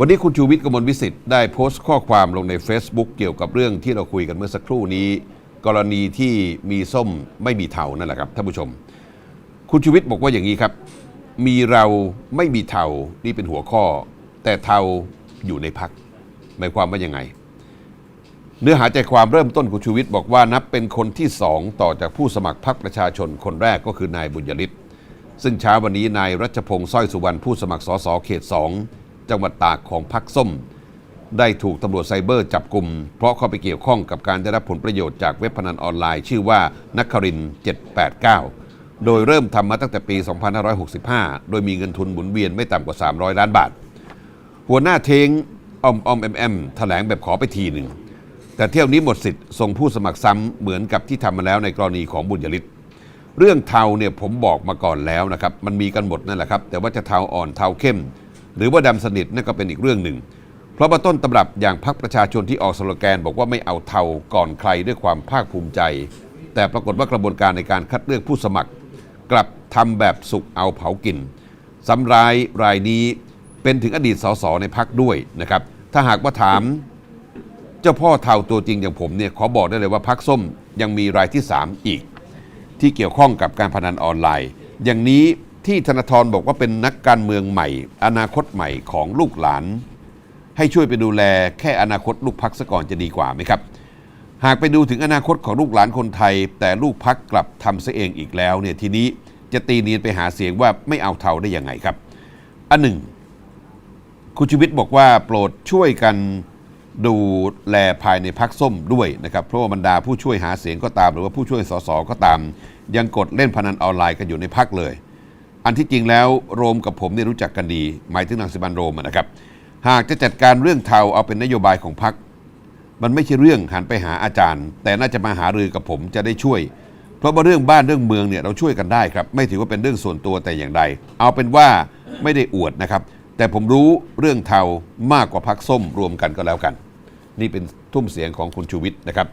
วันนี้คุณชูวิทย์กมลวิสิทธิ์ได้โพสต์ข้อความลงใน Facebook เกี่ยวกับเรื่องที่เราคุยกันเมื่อสักครู่นี้ กรณีที่มีส้มไม่มีเทานั่นแหละครับท่านผู้ชม คุณชูวิทย์บอกว่าอย่างนี้ครับ มีเราไม่มีเทานี่เป็นหัวข้อ แต่เทาอยู่ในพักหมายความว่ายังไง เนื้อหาใจความเริ่มต้นคุณชูวิทย์บอกว่านับเป็นคนที่สองต่อจากผู้สมัครพรรคประชาชนคนแรกก็คือนายบุญยฤทธิ์ซึ่งเช้าวันนี้นายรัชพงศ์สร้อยสุวรรณผู้สมัครสสเขต2 จังหวัดตากของพรรคส้ม ได้ถูกตำรวจไซเบอร์จับกลุ่ม เพราะเข้าไปเกี่ยวข้องกับการได้รับผลประโยชน์จากเว็บพนันออนไลน์ ชื่อว่านักคริน 789 โดยเริ่มทำมาตั้งแต่ปี 2565 โดยมีเงินทุนหมุนเวียนไม่ต่ำกว่า 300 ล้านบาท หัวหน้าเทงออมออมแอมแอมแถลงแบบขอไปทีหนึ่งแต่เที่ยวนี้หมดสิทธิ์ส่งผู้สมัครซ้ำเหมือนกับที่ทำมาแล้วในกรณีของบุญยฤทธิ์เรื่องเทาเนี่ยผมบอกมาก่อนแล้วนะครับ มันมีกันหมดนั่นแหละครับ แต่ว่าจะเทาอ่อนเทาเข้ม หรือว่าดำสนิทนั่นก็เป็นอีกเรื่องหนึ่ง เพราะว่าต้นตำรับอย่างพรรคประชาชนที่ออกสโลแกน บอกว่าไม่เอาเทาก่อนใครด้วยความภาคภูมิใจ แต่ปรากฏว่ากระบวนการในการคัดเลือกผู้สมัคร กลับทำแบบสุกเอาเผากินซ้ำร้ายรายนี้เป็นถึงอดีตสสในพักด้วยนะครับ ถ้าหากว่าถามเจ้าพ่อเทาตัวจริงอย่างผมเนี่ยขอบอกได้เลยว่าพักส้มยังมีรายที่ 3 อีก ที่เกี่ยวข้องกับการพนันออนไลน์ อย่างนี้ ที่ธนาธรบอกว่าเป็นนักการเมืองใหม่ อนาคตใหม่ของลูกหลาน ให้ช่วยไปดูแลแค่อนาคตลูกพักซะก่อนจะดีกว่าไหมครับ หากไปดูถึงอนาคตของลูกหลานคนไทย แต่ลูกพักกลับทำซะเองอีกแล้วเนี่ยทีนี้จะตีเนียนไปหาเสียงว่าไม่เอาเทาได้ยังไงครับ อันหนึ่ง คุณชูวิทย์บอกว่าโปรดช่วยกันดูแลภายในพักส้มด้วยนะครับ เพราะว่าบรรดาผู้ช่วยหาเสียงก็ตาม หรือว่าผู้ช่วยสสก็ตาม ยังกดเล่นพนันออนไลน์กันอยู่ในพักเลย อันที่จริงแล้วโรมกับผมเนี่ยรู้จักกันดี หมายถึงนางสิบันโรมนะครับ หากจะจัดการเรื่องเทาเอาเป็นนโยบายของพักมันไม่ใช่เรื่องหันไปหาอาจารย์ แต่น่าจะมาหารือกับผมจะได้ช่วย เพราะว่าเรื่องบ้านเรื่องเมืองเนี่ยเราช่วยกันได้ครับ ไม่ถือว่าเป็นเรื่องส่วนตัวแต่อย่างใด เอาเป็นว่าไม่ได้อวดนะครับ แต่ผมรู้เรื่องเทามากกว่าพักส้มรวมกันก็แล้วกัน นี่เป็นทุ่มเสียงของคุณชูวิทย์นะครับ